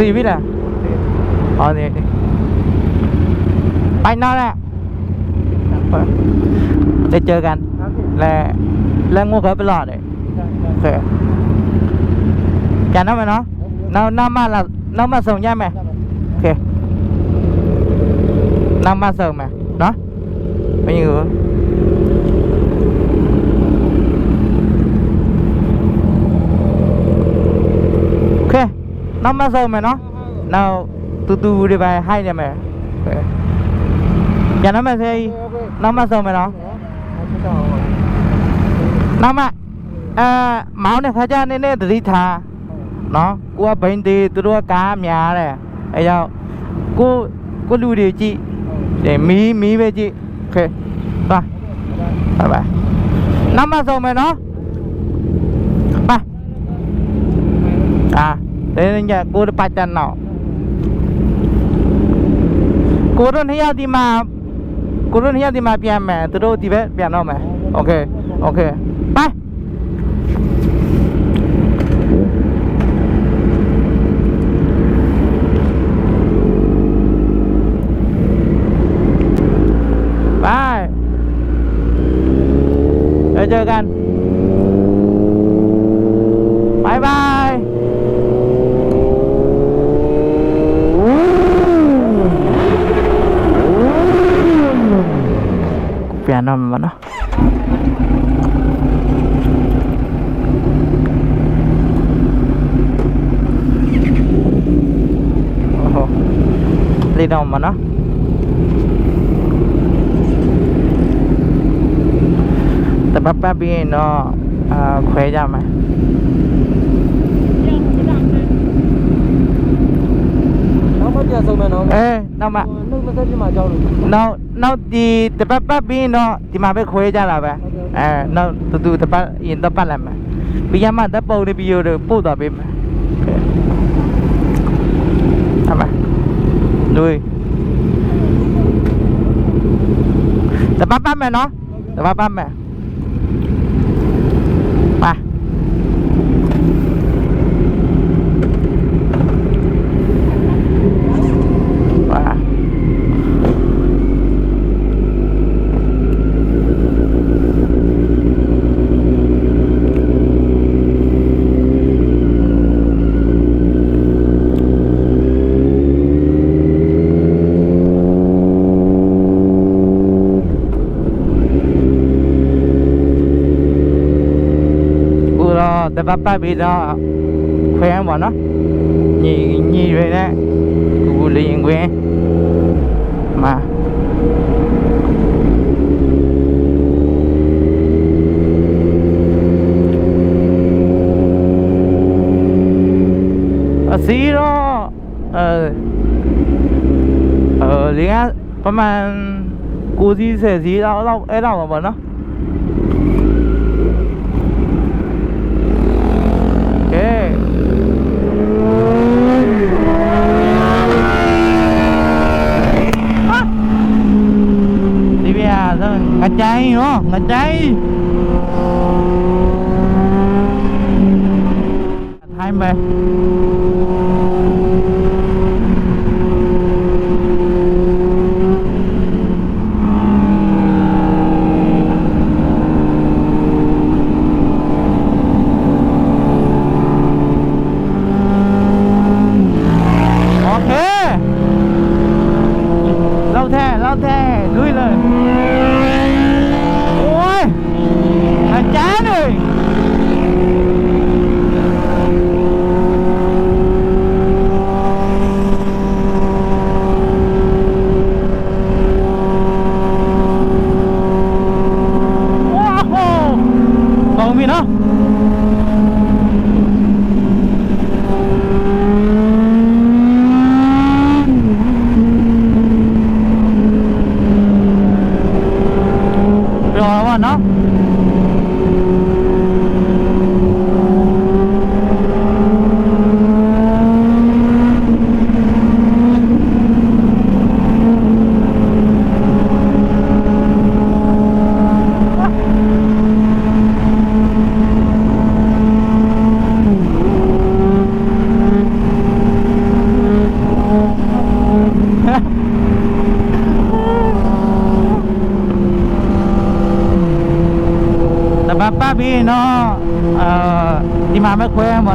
สี่วิแอละอ๋อนี่ยไปนอนแหละจะเจอกัน และและงูเขาไปหลอดเลยโอเคจะน้ำไหมเนาะน้ำน้ำมาละน้ำมาส่งยังไหมโอเคน้ำมาส่งไหมเนาะ ไม่อยู่နောက်မဆုံးမယ်နော်နောက်တူတူတွေပဲဟိုက်နေမယ်ပြန်နောက်မဆေးနောက်မဆုံးမယ်နော်နောက်မအဲမောင်းနေခါကြနေနေသတိထားနော်ကိုကဘိန်းသေးသူတို့ကကားများတယ်အဲကြောင့်ကိုကိုလူတွေကြည့်မီးမီးပဲကြည့်โอเคပါပါပါနမဆုံးမယ်နော်ပါအာ Nên nhà cô đã bắt chân nó Cô đơn hay thì mà Cô đơn hay thì mà biển mẹ Từ đâu thì biết biển đâu mẹ Ok Ok Bye မနော်တပတ်ပတ်ပြီးရင်တော့အာခွဲကြမယ်ပြဆုံးမယ်နော်အဲနောက်မှနှုတ်မသက်ပြမှာကြောက်လို့နောက်နောက်ဒီတပတ်ပတ်ပြီးရင်တော့ဒီမှာပဲခွဲကြတာပဲအဲနောက်တူတူတပတ်ရင်တော့ပတ်လိုက်မယ်ပြီးရမှတပ်ပုံတွေပြီးရတော့ပို့သွားပေးမယ်ဟုတ်ပါလူ Napapam eh, no? Napapam eh. တပတ်ပတ်ပြီးတော့ခွဲမ်းပါနော်ညီညီတွေနဲ့ကိုလင်းခွင်းမှာအစီတော့အဲအဲလင်းကပမာဏကိုစီးဆယ်စီးတော့အဲ့တော့ပါနော်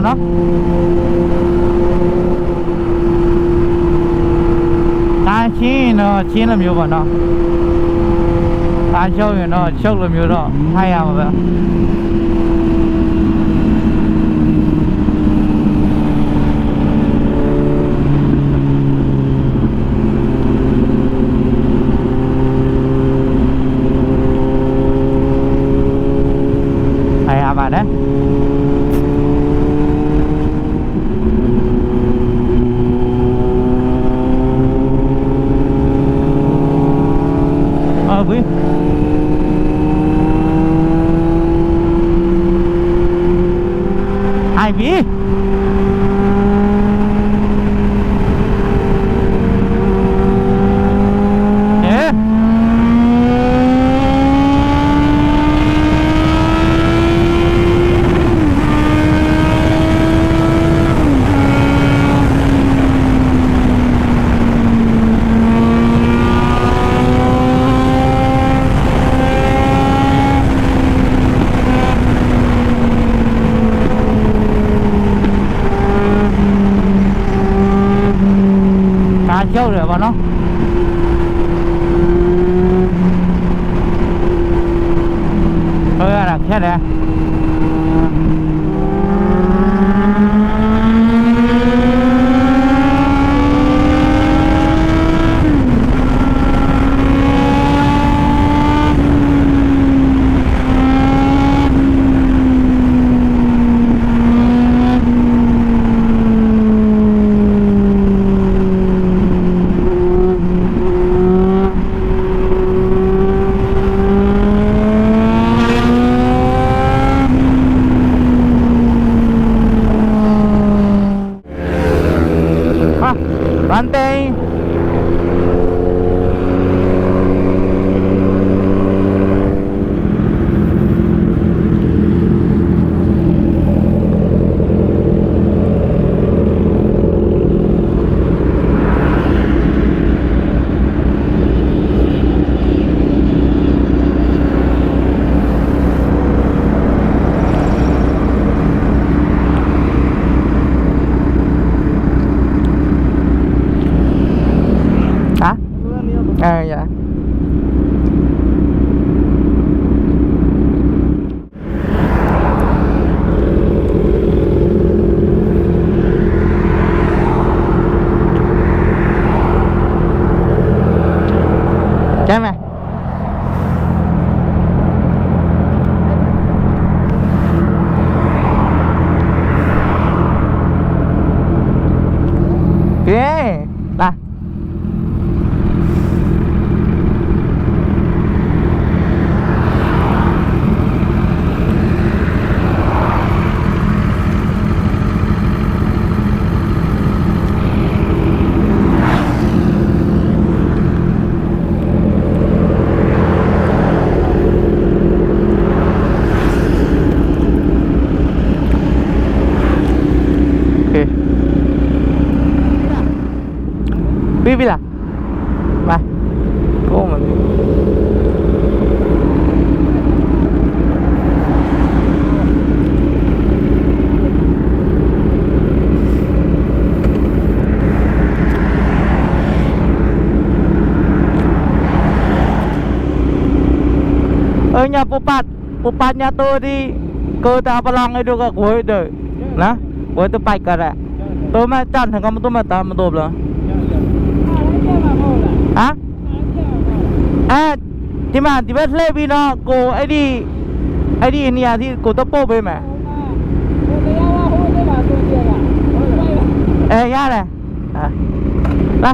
နော်ဒါချင်းတော့ချင်းလိုမျိုးပေါ့နော်ဒါချုပ်ရင်တော့ချုပ်လိုမျိုးတော့ထိုင်ရမှာပဲ Bantay! là, ba cô mà, ơi nhà pupat pupat nhà tôi đi cơ ta bà lăng ấy được cả cuối đời nè cuối tôi bạch cả đấy tôi mà chẳng thằng con tôi mà ta mà đột rồi ဟမ်အဲဒီမှာဒီဘက်လှည့်ပြီးတော့ကိုအဲ့ဒီအဲ့ဒီနေရာကြီးကိုတော့ပို့ပေးမယ်အဲရတယ်ဟာလာ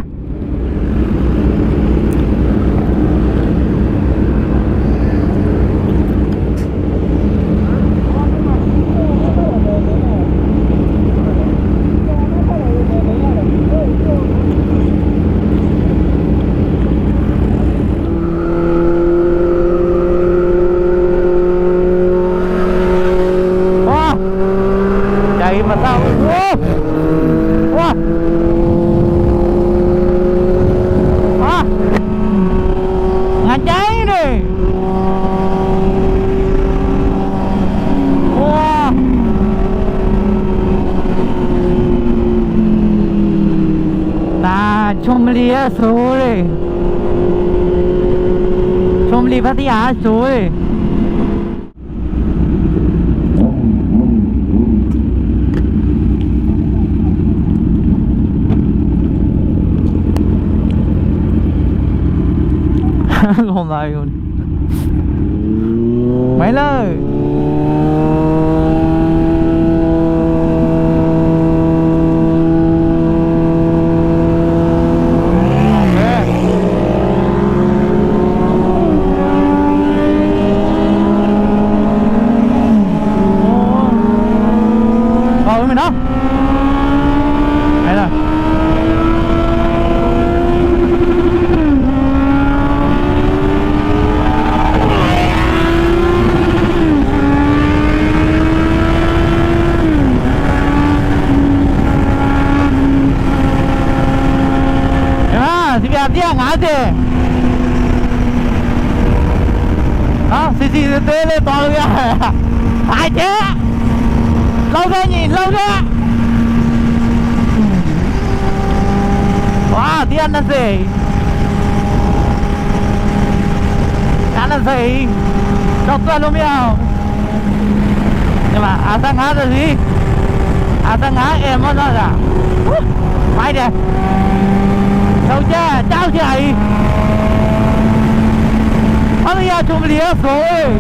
สวยชมรีพัทยาสวยลงมาอไม่เลย gian là gì đã là gì đọc tuần luôn miêu nhưng mà à tăng hát là gì à tăng hát em nói là mày nè đâu cha cháu chạy bây giờ chúng mình đi rồi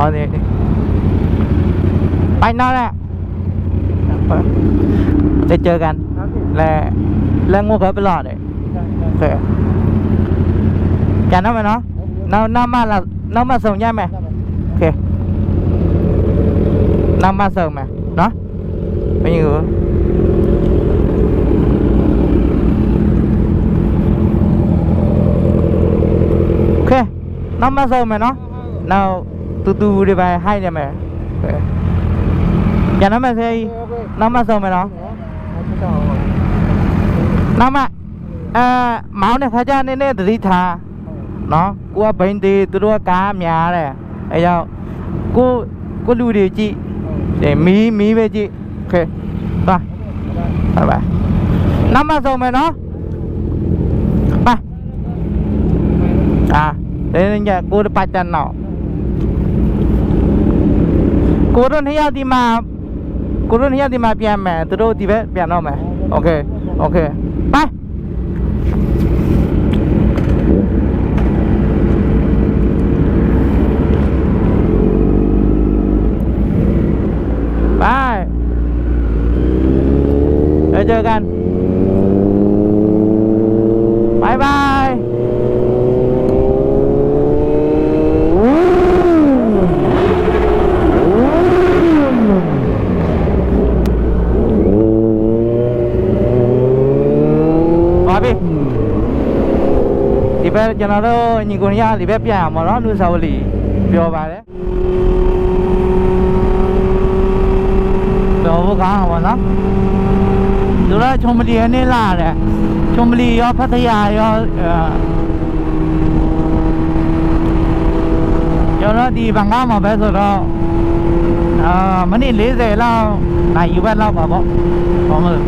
thôi đi đi anh nói nè để chơi กัน là là ngô cái lò đấy ok dạ, dạ. chả nó mà nó nó nó mà là nó mà sầu nha mẹ dạ, ok nó mà sầu mẹ nó bao nhiêu ok nó mà sầu mẹ nó nào từ về hay nè mày nhà nó mẹ xây nó mà giờ mẹ nó nó mà à máu này thay cho nên nên đi thà nó cua bệnh thì tôi đua cá nhà này ấy đâu cô cô lưu điều chị, để mí mí về chị ok rồi bye bye năm giờ mẹ nó ba à thế nên nhà cô đã bạch chân nào ကိုတို့နှစ်ယောက်ဒီမှာကိုတို့နှစ်ယောက်ဒီမှာပြန်မယ်သူတို့ဒီဘက်ပြန်တော့မယ်โอเค โอเคဒီဘက်ကျွန်တော်တို့ညီကိုရဒီဘက်ပြန်ရမှာနော်လူစာဝလီပြောပါတယ်တော့ဘုကားဟောနော်သူကချုံမလီနဲ့လာတယ်ချုံမလီရောဖတ်တရာရောကျွန်တော်ဒီဘန်ကားမှာပဲဆိုတော့အာမိနစ်40လောက်နိုင်ယူဘက်လောက်ပါပေါ့ဘာမလို့